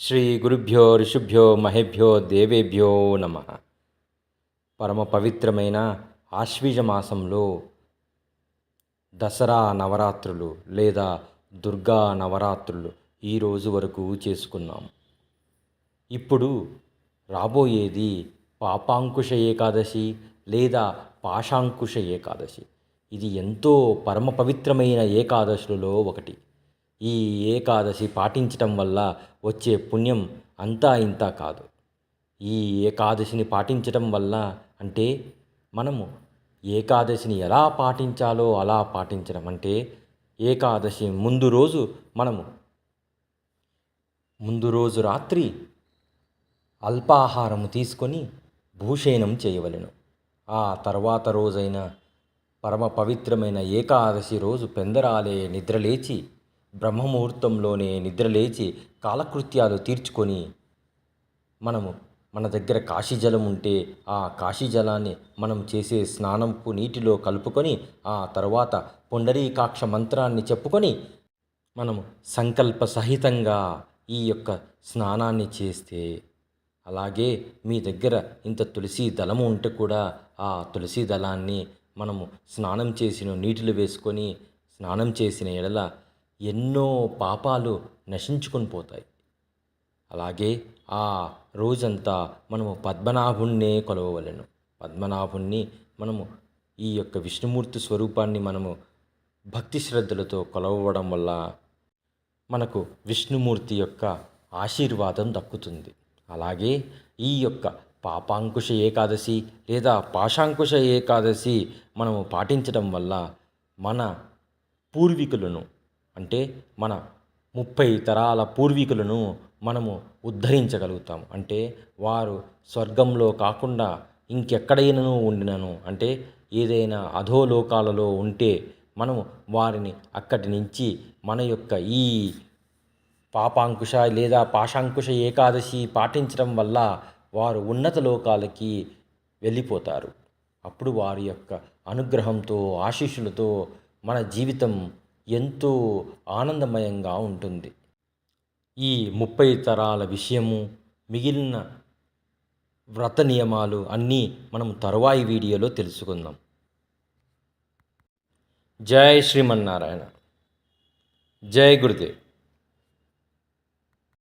శ్రీ గురుభ్యో ఋషుభ్యో మహేభ్యో దేవేభ్యో నమ. పరమ పవిత్రమైన ఆశ్వీజ మాసంలో దసరా నవరాత్రులు లేదా దుర్గా నవరాత్రులు ఈ రోజు వరకు చేసుకున్నాం. ఇప్పుడు రాబోయేది పాపాంకుశ ఏకాదశి లేదా పాశాంకుశ ఏకాదశి. ఇది ఎంతో పరమ పవిత్రమైన ఏకాదశులలో ఒకటి. ఈ ఏకాదశి పాటించటం వల్ల వచ్చే పుణ్యం అంతా ఇంత కాదు. ఈ ఏకాదశిని పాటించటం వల్ల అంటే మనము ఏకాదశిని ఎలా పాటించాలో అలా పాటించడం అంటే ఏకాదశి ముందు రోజు మనము ముందు రోజు రాత్రి అల్పాహారము తీసుకొని భూషయనం చేయవలెను. ఆ తర్వాత రోజైన పరమ పవిత్రమైన ఏకాదశి రోజు పెందరాలే నిద్రలేచి బ్రహ్మముహూర్తంలోనే నిద్రలేచి కాలకృత్యాలు తీర్చుకొని మనము మన దగ్గర కాశీ జలం ఉంటే ఆ కాశీ జలాన్ని మనం చేసే స్నానంపు నీటిలో కలుపుకొని ఆ తర్వాత పుండరీకాక్ష మంత్రాన్ని చెప్పుకొని మనము సంకల్ప సహితంగా ఈ యొక్క స్నానాన్ని చేస్తే అలాగే మీ దగ్గర ఇంత తులసి దళము ఉంటే కూడా ఆ తులసి దళాన్ని మనము స్నానం చేసిన నీటిలో వేసుకొని స్నానం చేసిన ఎడల ఎన్నో పాపాలు నశించుకొని పోతాయి. అలాగే ఆ రోజంతా మనము పద్మనాభుణ్ణే కొలవవలెను. పద్మనాభుణ్ణి మనము ఈ యొక్క విష్ణుమూర్తి స్వరూపాన్ని మనము భక్తి శ్రద్ధలతో కొలవడం వల్ల మనకు విష్ణుమూర్తి యొక్క ఆశీర్వాదం దక్కుతుంది. అలాగే ఈ యొక్క పాపాంకుశ ఏకాదశి లేదా పాశాంకుశ ఏకాదశి మనము పాటించడం వల్ల మన పూర్వీకులను అంటే మన ముప్పై తరాల పూర్వీకులను మనము ఉద్ధరించగలుగుతాం అంటే వారు స్వర్గంలో కాకుండా ఇంకెక్కడైనను ఉండినను. అంటే ఏదైనా అధోలోకాలలో ఉంటే మనము వారిని అక్కడి నుంచి మన యొక్క ఈ పాపాంకుశ లేదా పాశాంకుశ ఏకాదశి పాటించడం వల్ల వారు ఉన్నత లోకాలకి వెళ్ళిపోతారు. అప్పుడు వారి యొక్క అనుగ్రహంతో ఆశీస్సులతో మన జీవితం ఎంతో ఆనందమయంగా ఉంటుంది. ఈ ముప్పై తరాల విషయము మిగిలిన వ్రత నియమాలు అన్నీ మనం తరువాయి వీడియోలో తెలుసుకుందాం. జై శ్రీమన్నారాయణ. జై గురుదేవ్.